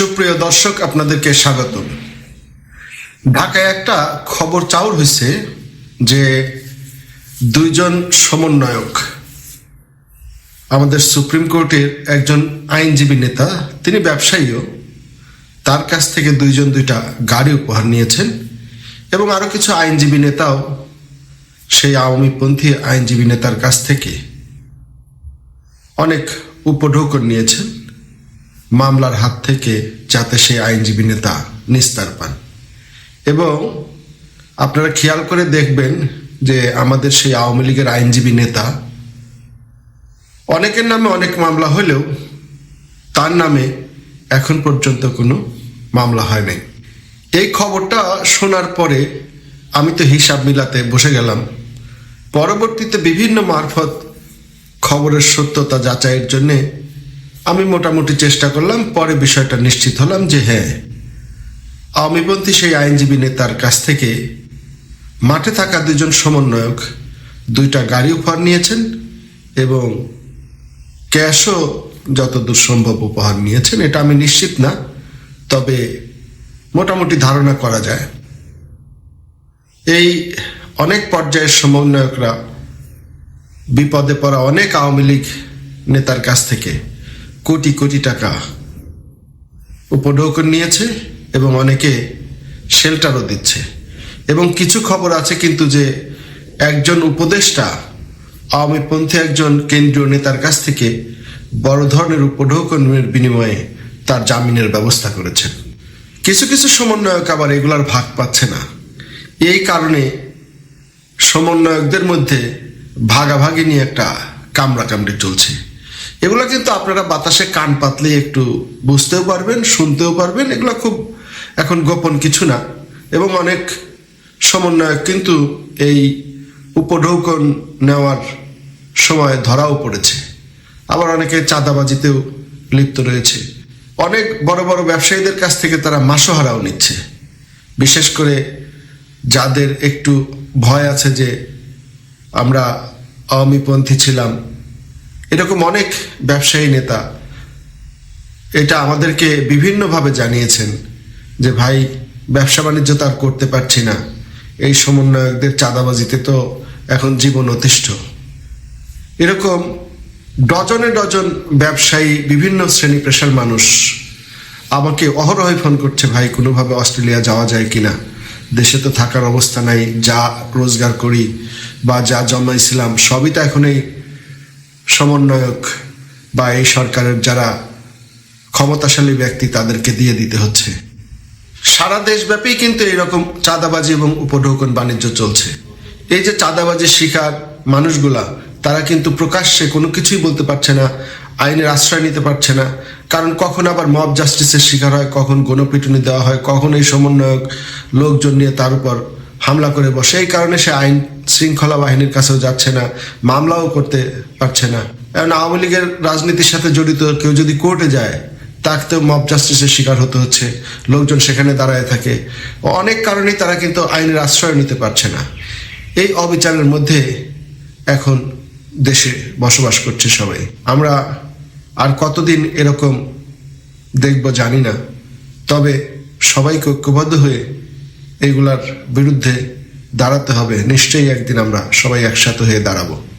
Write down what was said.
সুপ্রিয় দর্শক, আপনাদেরকে স্বাগত ঢাকায় একটা খবর চাউর হয়েছে যে দুইজন সমন্বয়ক, আমাদের সুপ্রিম কোর্টের একজন আইনজীবী নেতা, তিনি ব্যবসায়ীও, তার কাছ থেকে দুইজন দুইটা গাড়ি উপহার নিয়েছেন এবং আরও কিছু আইনজীবী নেতাও সেই আওয়ামীপন্থী আইনজীবী নেতার কাছ থেকে অনেক উপঢৌকন নিয়েছেন। মামলার হাত থেকে যাতে সেই আইনজীবী নেতা নিস্তার পান। এবং আপনারা খেয়াল করে দেখবেন যে আমাদের সেই আওয়ামী লীগের আইনজীবী নেতা, অনেকের নামে অনেক মামলা হলেও তার নামে এখন পর্যন্ত কোনো মামলা হয় নাই। এই খবরটা শোনার পরে আমি তো হিসাব মিলাতে বসে গেলাম। পরবর্তীতে বিভিন্ন মারফত খবরের সত্যতা যাচাইয়ের জন্যে আমি মোটামুটি চেষ্টা করলাম, পরে বিষয়টা নিশ্চিত হলাম যে হ্যাঁ আওয়ামীপন্থী সেই আইনজীবী নেতার কাছ থেকে মাঠে থাকা দুজন সমন্বয়ক দুইটা গাড়ি উপহার নিয়েছেন এবং ক্যাশও যতদূর সম্ভব উপহার নিয়েছেন, এটা আমি নিশ্চিত না, তবে মোটামুটি ধারণা করা যায়। এই অনেক পর্যায়ের সমন্বয়করা বিপদে পড়া অনেক আওয়ামী লীগ নেতার কাছ থেকে কোটি কোটি টাকা উপঢৌকন নিয়েছে এবং অনেকে শেল্টারও দিচ্ছে। এবং কিছু খবর আছে কিন্তু যে একজন উপদেষ্টা আওয়ামীপন্থী একজন কেন্দ্রীয় নেতার কাছ থেকে বড় ধরনের উপঢৌকনের বিনিময়ে তার জামিনের ব্যবস্থা করেছেন। কিছু কিছু সমন্বয়ক আবার এগুলার ভাগ পাচ্ছে না। এই কারণে সমন্বয়কদের মধ্যে ভাগাভাগি নিয়ে একটা কামড়াকামড়ি চলছে। এগুলো কিন্তু আপনারা বাতাসে কান পাতলে একটু বুঝতেও পারবেন, শুনতেও পারবেন। এগুলো খুব এখন গোপন কিছু না। এবং অনেক সমন্বয়ক কিন্তু এই উপঢৌকন নেওয়ার সময় ধরাও পড়েছে। আবার অনেকে চাঁদাবাজিতেও লিপ্ত রয়েছে। অনেক বড় বড় ব্যবসায়ীদের কাছ থেকে তারা মাসোহারাও নিচ্ছে। বিশেষ করে যাদের একটু ভয় আছে যে আমরা আওয়ামীপন্থী ছিলাম এরকম অনেক ব্যবসায়ী নেতা এটা আমাদেরকে বিভিন্নভাবে জানিয়েছেন যে ভাই, ব্যবসা বাণিজ্য তার করতে পারছি না। এই সমন্বয়কদের চাঁদাবাজিতে তো এখন জীবন অতিষ্ঠ। এরকম ডজনে ডজন ব্যবসায়ী, বিভিন্ন শ্রেণি পেশার মানুষ আমাকে অহরহই ফোন করছে, ভাই, কোনোভাবে অস্ট্রেলিয়া যাওয়া যায় কিনা? দেশে তো থাকার অবস্থা নাই, যা রোজগার করি বা যা জমাইছিলাম সবই তো এখন এই সমন্বয়ক বা এই সরকারের যারা ক্ষমতাশালী ব্যক্তি তাদেরকে দিয়ে দিতে হচ্ছে। সারা দেশব্যাপী কিন্তু এরকম চাঁদাবাজি এবং উপঢৌকন বাণিজ্য চলছে। এই যে চাঁদাবাজির শিকার মানুষগুলা, তারা কিন্তু প্রকাশ্যে কোনো কিছুই বলতে পারছে না, আইনের আশ্রয় নিতে পারছে না। কারণ কখন আবার মব জাস্টিসের শিকার হয়, কখন গণপিটুনি দেওয়া হয়, কখন এই সমন্বয়ক লোকজন নিয়ে তার উপর হামলা করে বসে। এই কারণে সে আইন শৃঙ্খলা বাহিনীর কাছেও যাচ্ছে না, মামলাও করতে পারছে না। কারণ আওয়ামী লীগের রাজনীতির সাথে জড়িত কেউ যদি কোর্টে যায় তাকে তো মব জাস্টিসের শিকার হতে হচ্ছে, লোকজন সেখানে দাঁড়ায় থাকে। অনেক কারণেই তারা কিন্তু আইনের আশ্রয় নিতে পারছে না। এই অবিচারের মধ্যে এখন দেশে বসবাস করছে সবাই। আমরা আর কতদিন এরকম দেখব জানি না, তবে সবাইকে ঐক্যবদ্ধ হয়ে এগুলার বিরুদ্ধে দাঁড়াতে হবে। নিশ্চয়ই একদিন আমরা সবাই একসাথে হয়ে দাঁড়াবো।